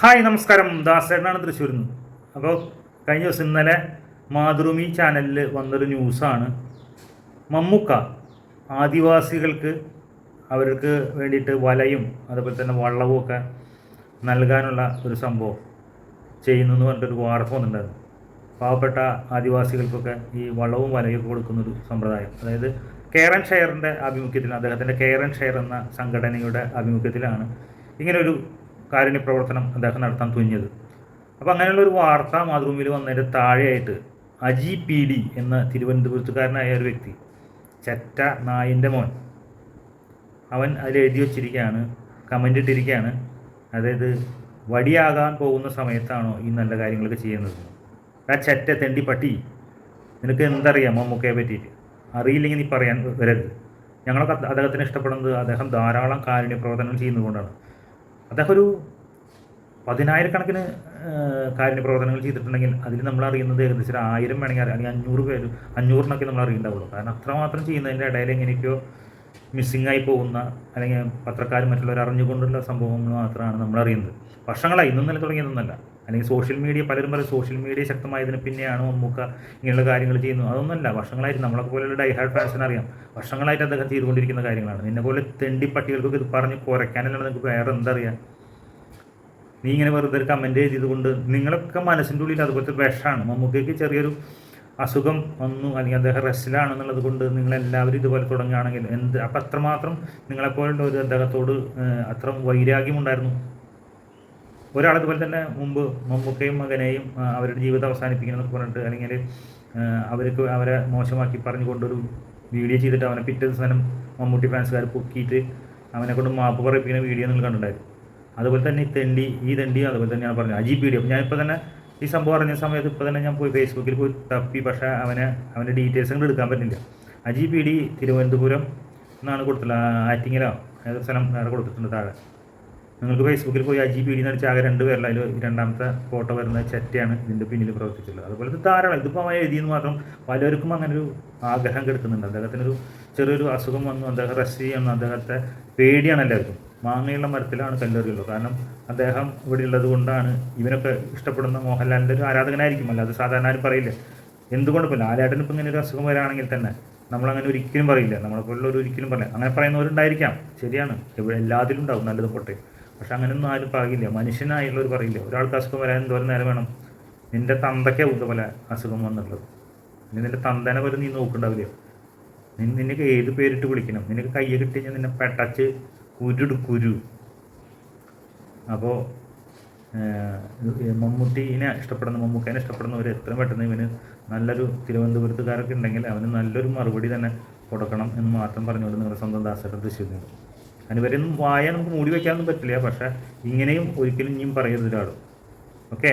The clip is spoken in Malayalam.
ഹായ് നമസ്കാരം. ദാസേട്ടനാണ് തൃശ്ശൂരിൽ നിന്ന് അപ്പോൾ കഴിഞ്ഞ ദിവസം ഇന്നലെ മാതൃഭൂമി ചാനലിൽ വന്നൊരു ന്യൂസാണ്. മമ്മുക്ക ആദിവാസികൾക്ക് അവർക്ക് വേണ്ടിയിട്ട് വലയും അതുപോലെ തന്നെ വള്ളവും ഒക്കെ നൽകാനുള്ള ഒരു സംഭവം ചെയ്യുന്നു എന്ന് പറഞ്ഞിട്ടൊരു വാർത്ത വന്നിട്ടുണ്ടായിരുന്നു. പാവപ്പെട്ട ആദിവാസികൾക്കൊക്കെ ഈ വള്ളവും വലയും കൊടുക്കുന്ന കൊടുക്കുന്നൊരു സമ്പ്രദായം. അതായത് കെയർ ആൻഡ് ഷെയറിന്റെ ആഭിമുഖ്യത്തിൽ അദ്ദേഹത്തിന്റെ കെയർ ആൻഡ് ഷെയർ എന്ന സംഘടനയുടെ ആഭിമുഖ്യത്തിലാണ് ഇങ്ങനൊരു കാരുണ്യ പ്രവർത്തനം അദ്ദേഹം നടത്താൻ തുനിഞ്ഞത്. അപ്പോൾ അങ്ങനെയുള്ള ഒരു വാർത്ത മാതൃഭൂമിയിൽ വന്നതിന്റെ താഴെയായിട്ട് അജി പി ഡി എന്ന തിരുവനന്തപുരത്തുകാരനായ ഒരു വ്യക്തി ചെറ്റ നായിന്റെ മോൻ അവൻ അതിൽ എഴുതി വച്ചിരിക്കുകയാണ് കമന്റ് ഇട്ടിരിക്കുകയാണ്. അതായത് വടിയാകാൻ പോകുന്ന സമയത്താണോ ഈ നല്ല കാര്യങ്ങളൊക്കെ ചെയ്യുന്നത്? ആ ചെറ്റ തെണ്ടി പട്ടി നിനക്ക് എന്തറിയാം മമ്മൂക്കയെ പറ്റിയിട്ട്? അറിയില്ലെങ്കിൽ നീ പറയാൻ വരരുത്. ഞങ്ങളൊക്കെ അദ്ദേ- അദ്ദേഹത്തിന് ഇഷ്ടപ്പെടുന്നത് അദ്ദേഹം ധാരാളം കാരുണ്യ പ്രവർത്തനങ്ങൾ ചെയ്യുന്നതുകൊണ്ടാണ് അദ്ദേഹം ഒരു പതിനായിരക്കണക്കിന് കാരുണ്യ പ്രവർത്തനങ്ങൾ ചെയ്തിട്ടുണ്ടെങ്കിൽ അതിൽ നമ്മൾ അറിയുന്നത് ഏകദേശം ഒരു ആയിരം വേണമെങ്കിൽ അല്ലെങ്കിൽ അഞ്ഞൂറ് പേര് അഞ്ഞൂറിനൊക്കെ നമ്മൾ അറിയണ്ടാവുള്ളൂ. കാരണം അത്രമാത്രം ചെയ്യുന്നതിന്റെ ഇടയിൽ എങ്ങനെയൊക്കെയോ മിസ്സിംഗ് ആയി പോകുന്ന അല്ലെങ്കിൽ പത്രക്കാരും മറ്റുള്ളവർ അറിഞ്ഞുകൊണ്ടുള്ള സംഭവങ്ങൾ മാത്രമാണ് നമ്മൾ അറിയുന്നത്. വർഷങ്ങളായി ഇന്നും നില തുടങ്ങിയതൊന്നല്ല അല്ലെങ്കിൽ സോഷ്യൽ മീഡിയ പലരും പറയും സോഷ്യൽ മീഡിയ ശക്തമായതിന് പിന്നെയാണ് മമ്മൂക്ക ഇങ്ങനെയുള്ള കാര്യങ്ങൾ ചെയ്യുന്നത്. അതൊന്നുമല്ല വർഷങ്ങളായിട്ട് നമ്മളൊക്കെ പോലെയുള്ള ഡൈഹാർഡ് ഫാൻസിന് അറിയാം. വർഷങ്ങളായിട്ട് അദ്ദേഹം ചെയ്തുകൊണ്ടിരിക്കുന്ന കാര്യങ്ങളാണ്. നിന്നെ പോലെ തെണ്ടി പട്ടികൾക്കൊക്കെ ഇത് പറഞ്ഞ് കുറയ്ക്കാനല്ലാതെ നിങ്ങൾക്ക് വേറെ എന്തറിയാം നീ ഇങ്ങനെ വെറുതെ ഒരു കമന്റ് ചെയ്തുകൊണ്ട് നിങ്ങളൊക്കെ മനസ്സിന്റെ ഉള്ളിൽ അതുപോലത്തെ വിഷമാണ്. മമ്മൂക്കയ്ക്ക് ചെറിയൊരു അസുഖം വന്നു അല്ലെങ്കിൽ അദ്ദേഹം റെസ്റ്റിലാണെന്നുള്ളത് കൊണ്ട് നിങ്ങളെല്ലാവരും ഇതുപോലെ തുടങ്ങുകയാണെങ്കിൽ എന്ത്? അപ്പം അത്രമാത്രം നിങ്ങളെപ്പോലുള്ള ഒരു അദ്ദേഹത്തോട് അത്ര വൈരാഗ്യമുണ്ടായിരുന്നു ഒരാൾ ഇതുപോലെ തന്നെ മുമ്പ് മമ്മൂക്കയും മകനെയും അവരുടെ ജീവിതം അവസാനിപ്പിക്കണം എന്നൊക്കെ പറഞ്ഞിട്ട് അല്ലെങ്കിൽ അവർക്ക് അവരെ മോശമാക്കി പറഞ്ഞുകൊണ്ടൊരു വീഡിയോ ചെയ്തിട്ട് അവനെ പിറ്റേ ദിവസം മമ്മൂട്ടി ഫാൻസുകാർ പൊക്കിയിട്ട് അവനെ കൊണ്ട് മാപ്പ് പറയിപ്പിക്കുന്ന വീഡിയോ നിങ്ങൾ കണ്ടിട്ടുണ്ടായിരുന്നു. അതുപോലെ തന്നെ ഈ തെണ്ടി ഈ തെണ്ടി അതുപോലെ തന്നെ ഞാൻ പറഞ്ഞു അജി പി ഡി അപ്പോൾ ഞാനിപ്പോൾ തന്നെ ഈ സംഭവം അറിഞ്ഞ സമയത്ത് ഇപ്പോൾ തന്നെ ഞാൻ പോയി ഫേസ്ബുക്കിൽ പോയി തപ്പി പക്ഷേ അവനെ അവന്റെ ഡീറ്റെയിൽസ് കൊണ്ട് എടുക്കാൻ പറ്റില്ല. അജി പി ഡി തിരുവനന്തപുരം എന്നാണ് കൊടുത്തിട്ടുള്ളത് ആറ്റിങ്ങലോ ഏതൊരു സ്ഥലം വേറെ കൊടുത്തിട്ടുണ്ട് താഴെ. നിങ്ങൾക്ക് ഫേസ്ബുക്കിൽ പോയി അജി പി ഡി എന്ന് അടിച്ചാൽ ആകെ രണ്ട് പേരിൽ അതിൽ രണ്ടാമത്തെ ഫോട്ടോ വരുന്ന ചറ്റയാണ് ഇതിന്റെ പിന്നിൽ പ്രവർത്തിച്ചുള്ളത് അതുപോലെ ഇത് ധാരാളം ഇതിപ്പോൾ അവൻ എഴുതിയെന്ന് മാത്രം പലർക്കും അങ്ങനെ ഒരു ആഗ്രഹം കെടുക്കുന്നുണ്ട് അദ്ദേഹത്തിനൊരു ചെറിയൊരു അസുഖം വന്നു അദ്ദേഹം റെസ്റ്റ് ചെയ്യുന്നു അദ്ദേഹത്തെ പേടിയാണ് എല്ലാവർക്കും. മാങ്ങയുള്ള മരത്തിലാണ് കല്ലെറിയുള്ളൂ. കാരണം അദ്ദേഹം ഇവിടെ ഉള്ളത് കൊണ്ടാണ് ഇവനൊക്കെ ഇഷ്ടപ്പെടുന്ന മോഹൻലാലിന്റെ ഒരു ആരാധകനായിരിക്കും. അല്ലാതെ സാധാരണ ആരും പറയില്ല. എന്തുകൊണ്ട് ഇപ്പോൾ ലാലേട്ടൻ ഇപ്പം ഇങ്ങനെ ഒരു അസുഖം വരാണെങ്കിൽ തന്നെ നമ്മളങ്ങനെ ഒരിക്കലും പറയില്ല. നമ്മളെ പോലുള്ളവർ ഒരിക്കലും പറയില്ല. അങ്ങനെ പറയുന്നവരുണ്ടായിരിക്കാം. ശരിയാണ്. എല്ലാത്തിലും ഉണ്ടാവും. നല്ലതും പൊട്ടെ പക്ഷെ അങ്ങനെയൊന്നും ആരും പറയില്ല. മനുഷ്യനായുള്ളവർ പറയില്ല? ഒരാൾക്ക് അസുഖം വരാൻ എന്തോരം നേരം വേണം? നിന്റെ തന്തയ്ക്ക് ഇതുപോലെ അസുഖം വന്നിട്ടുള്ളത്. പിന്നെ നിന്റെ തന്തനെ പോലും നീ നോക്കണ്ടാവില്ല? നിനക്ക് ഏത് പേരിട്ട് വിളിക്കണം? നിനക്ക് കയ്യെ കിട്ടി കഴിഞ്ഞാൽ നിന്നെ പെട്ടച്ച് കുരുടു കുരു. അപ്പോൾ മമ്മൂട്ടിനെ ഇഷ്ടപ്പെടുന്ന മമ്മൂക്കേനെ ഇഷ്ടപ്പെടുന്നവർ എത്ര പെട്ടെന്ന് ഇവന് നല്ലൊരു തിരുവനന്തപുരത്തുകാരൊക്കെ ഉണ്ടെങ്കിൽ അവന് നല്ലൊരു മറുപടി തന്നെ കൊടുക്കണം എന്ന് മാത്രം പറഞ്ഞുകൊണ്ട് നിങ്ങളുടെ സ്വന്തം ദാസയുടെ അതിനുവരെയൊന്നും വായ നമുക്ക് മൂടി വയ്ക്കാനൊന്നും പറ്റില്ല പക്ഷേ ഇങ്ങനെയും ഒരിക്കലും ഇനിയും പറയരുത് ഒരാളും. ഓക്കെ